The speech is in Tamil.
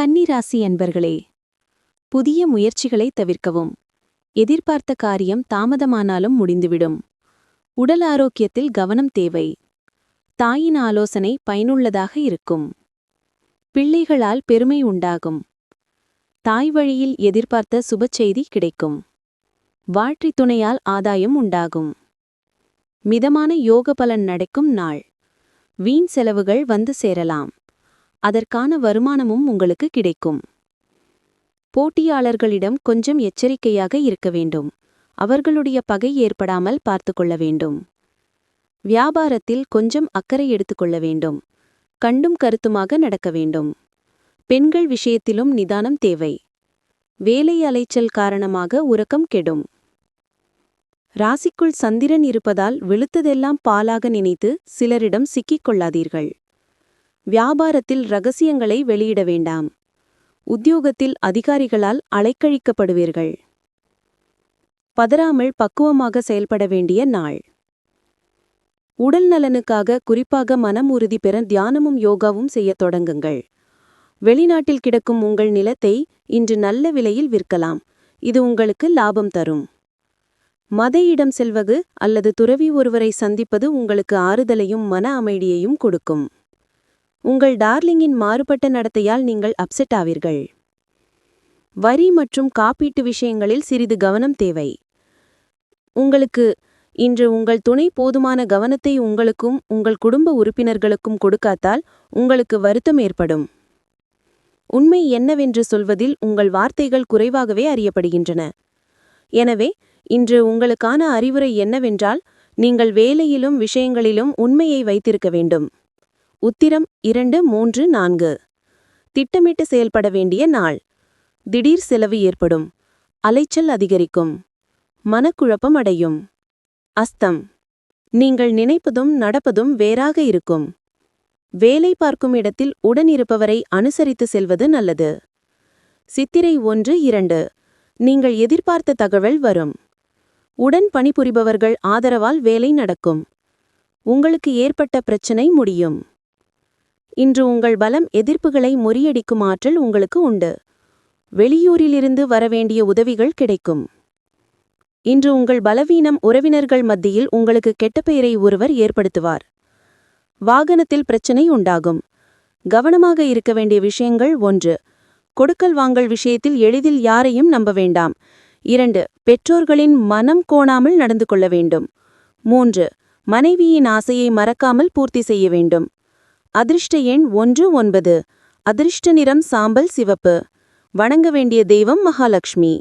கன்னிராசி அன்பர்களே புதிய முயற்சிகளை தவிர்க்கவும். எதிர்பார்த்த காரியம் தாமதமானாலும் முடிந்துவிடும். உடல் ஆரோக்கியத்தில் கவனம் தேவை. தாயின் ஆலோசனை பயனுள்ளதாக இருக்கும். பிள்ளைகளால் பெருமை உண்டாகும். தாய் வழியில் எதிர்பார்த்த சுபச்செய்தி கிடைக்கும். வாழ்க்கைத் துணையால் ஆதாயம் உண்டாகும். மிதமான யோக பலன் நடக்கும் நாள். வீண் செலவுகள் வந்து சேரலாம். அதற்கான வருமானமும் உங்களுக்கு கிடைக்கும். போட்டியாளர்களிடம் கொஞ்சம் எச்சரிக்கையாக இருக்க வேண்டும். அவர்களுடைய பகை ஏற்படாமல் பார்த்து கொள்ள வேண்டும். வியாபாரத்தில் கொஞ்சம் அக்கறை எடுத்துக்கொள்ள வேண்டும். கண்டும் கருத்துமாக நடக்க வேண்டும். பெண்கள் விஷயத்திலும் நிதானம் தேவை. வேலை அலைச்சல் காரணமாக உறக்கம் கெடும். ராசிக்குள் சந்திரன் இருப்பதால் வெளுத்ததெல்லாம் பாலாக நினைத்து சிலரிடம் சிக்கிக் கொள்ளாதீர்கள். வியாபாரத்தில் ரகசியங்களை வெளியிட வேண்டாம். உத்தியோகத்தில் அதிகாரிகளால் அலைக்கழிக்கப்படுவீர்கள். பதறாமல் பக்குவமாக செயல்பட வேண்டிய நாள். உடல் நலனுக்காக குறிப்பாக மனம் உறுதி பெற தியானமும் யோகாவும் செய்யத் தொடங்குங்கள். வெளிநாட்டில் கிடக்கும் உங்கள் நிலத்தை இன்று நல்ல விலையில் விற்கலாம். இது உங்களுக்கு லாபம் தரும். மத இடம் செல்வது அல்லது துறவி ஒருவரை சந்திப்பது உங்களுக்கு ஆறுதலையும் மன அமைதியையும் கொடுக்கும். உங்கள் டார்லிங்கின் மாறுபட்ட நடத்தையால் நீங்கள் அப்செட் ஆவீர்கள். வரி மற்றும் காப்பீட்டு விஷயங்களில் சிறிது கவனம் தேவை. உங்களுக்கு இன்று உங்கள் துணை போதுமான கவனத்தை உங்களுக்கும் உங்கள் குடும்ப உறுப்பினர்களுக்கும் கொடுக்காத்தால் உங்களுக்கு வருத்தம் ஏற்படும். உண்மை என்னவென்று சொல்வதில் உங்கள் வார்த்தைகள் குறைவாகவே அறியப்படுகின்றன. எனவே இன்று உங்களுக்கான அறிவுரை என்னவென்றால் நீங்கள் வேலையிலும் விஷயங்களிலும் உண்மையை வைத்திருக்க வேண்டும். உத்திரம் இரண்டு மூன்று நான்கு. திட்டமிட்டு செயல்பட வேண்டிய நாள். திடீர் செலவு ஏற்படும். அலைச்சல் அதிகரிக்கும். மனக்குழப்பம் அடையும். அஸ்தம். நீங்கள் நினைப்பதும் நடப்பதும் வேறாக இருக்கும். வேலை பார்க்கும் இடத்தில் உடன் இருப்பவரை அனுசரித்து செல்வது நல்லது. சித்திரை ஒன்று இரண்டு. நீங்கள் எதிர்பார்த்த தகவல் வரும். உடன் பணிபுரிபவர்கள் ஆதரவால் வேலை நடக்கும். உங்களுக்கு ஏற்பட்ட பிரச்சனை முடியும். இன்று உங்கள் பலம் எதிர்ப்புகளை முறியடிக்கும் ஆற்றல் உங்களுக்கு உண்டு. வெளியூரிலிருந்து வரவேண்டிய உதவிகள் கிடைக்கும். இன்று உங்கள் பலவீனம் உறவினர்கள் மத்தியில் உங்களுக்கு கெட்ட பெயரை ஒருவர் ஏற்படுத்துவார். வாகனத்தில் பிரச்சனை உண்டாகும். கவனமாக இருக்க வேண்டிய விஷயங்கள் ஒன்று. கொடுக்கல் வாங்கல் விஷயத்தில் எளிதில் யாரையும் நம்ப வேண்டாம். இரண்டு. பெற்றோர்களின் மனம் கோணாமல் நடந்து கொள்ள வேண்டும். மூன்று. மனைவியின் ஆசையை மறக்காமல் பூர்த்தி செய்ய வேண்டும். அதிர்ஷ்ட எண் ஒன்று ஒன்பது. அதிர்ஷ்ட நிறம் சாம்பல் சிவப்பு. வணங்க வேண்டிய தெய்வம் மகாலட்சுமி